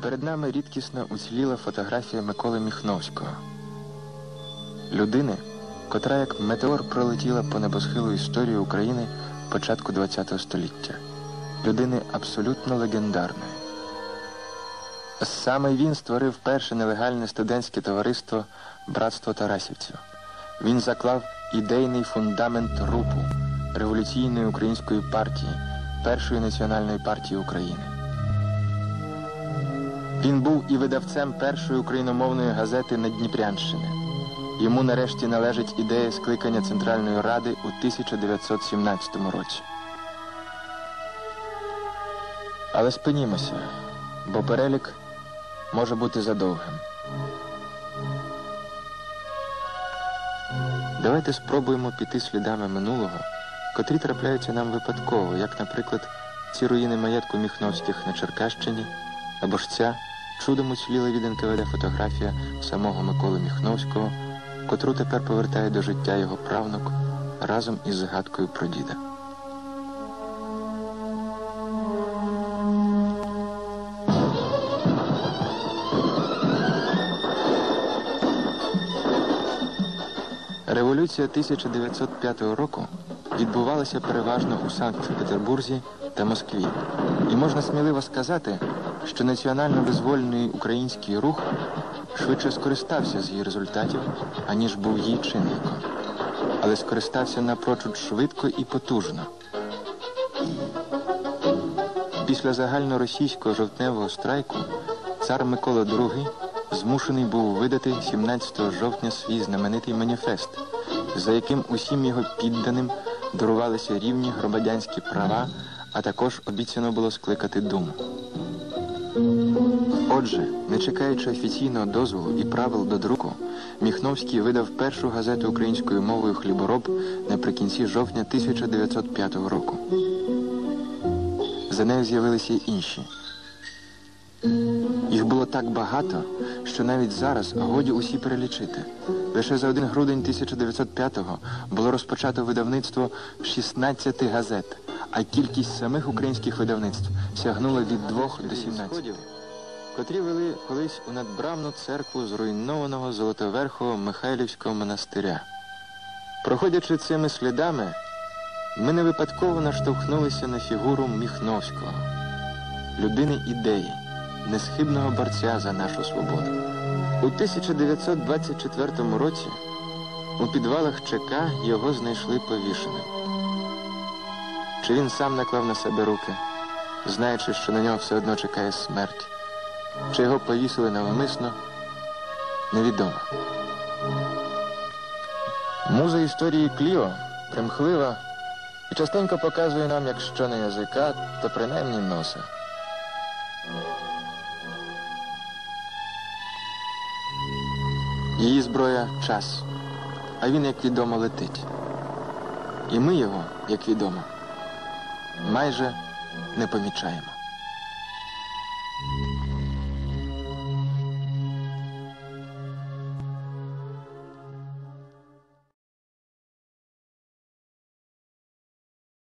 перед нами рідкісно уціліла фотографія Миколи Міхновського. Людини, котра як метеор пролетіла по небосхилу історії України початку ХХ століття. Людини абсолютно легендарної. Саме він створив перше нелегальне студентське товариство Братство Тарасівців. Він заклав ідейний фундамент РУПу революційної української партії, першої національної партії України. Він був і видавцем першої україномовної газети Надніпрянщини. Йому нарешті належить ідея скликання Центральної Ради у 1917 році. Але спинімося, бо перелік може бути задовгим. Давайте спробуємо піти слідами минулого, котрі трапляються нам випадково, як, наприклад, ці руїни маєтку Міхновських на Черкащині, або ж ця чудом уціліла від НКВД фотографія самого Миколи Міхновського, котру тепер повертає до життя його правнук разом із згадкою про діда. Революція 1905 року відбувалася переважно у Санкт-Петербурзі та Москві. І можна сміливо сказати, що національно-визвольний український рух швидше скористався з її результатів, аніж був її чинником. Але скористався напрочуд швидко і потужно. Після загальноросійського жовтневого страйку цар Микола II змушений був видати 17 жовтня свій знаменитий маніфест, за яким усім його підданим дарувалися рівні громадянські права, а також обіцяно було скликати думу. Отже, не чекаючи офіційного дозволу і правил до друку, Міхновський видав першу газету українською мовою хлібороб наприкінці жовтня 1905 року. За нею з'явилися й інші. Їх було так багато, що навіть зараз годі усі перелічити. Лише за один грудень 1905-го було розпочато видавництво 16 газет, а кількість самих українських видавництв сягнула від 2 до 17. Котрі вели колись у надбрамну церкву зруйнованого Золотоверхого Михайлівського монастиря. Проходячи цими слідами, ми не випадково наштовхнулися на фігуру Міхновського, людини ідеї несхибного борця за нашу свободу. У 1924 році у підвалах ЧК його знайшли повішеним. Чи він сам наклав на себе руки, знаючи, що на нього все одно чекає смерть, чи його повісили навмисно, невідомо. Муза історії Кліо примхлива і частенько показує нам, якщо не язика, то принаймні носа. Її зброя час, а він, як відомо, летить. І ми його, як відомо, майже не помічаємо.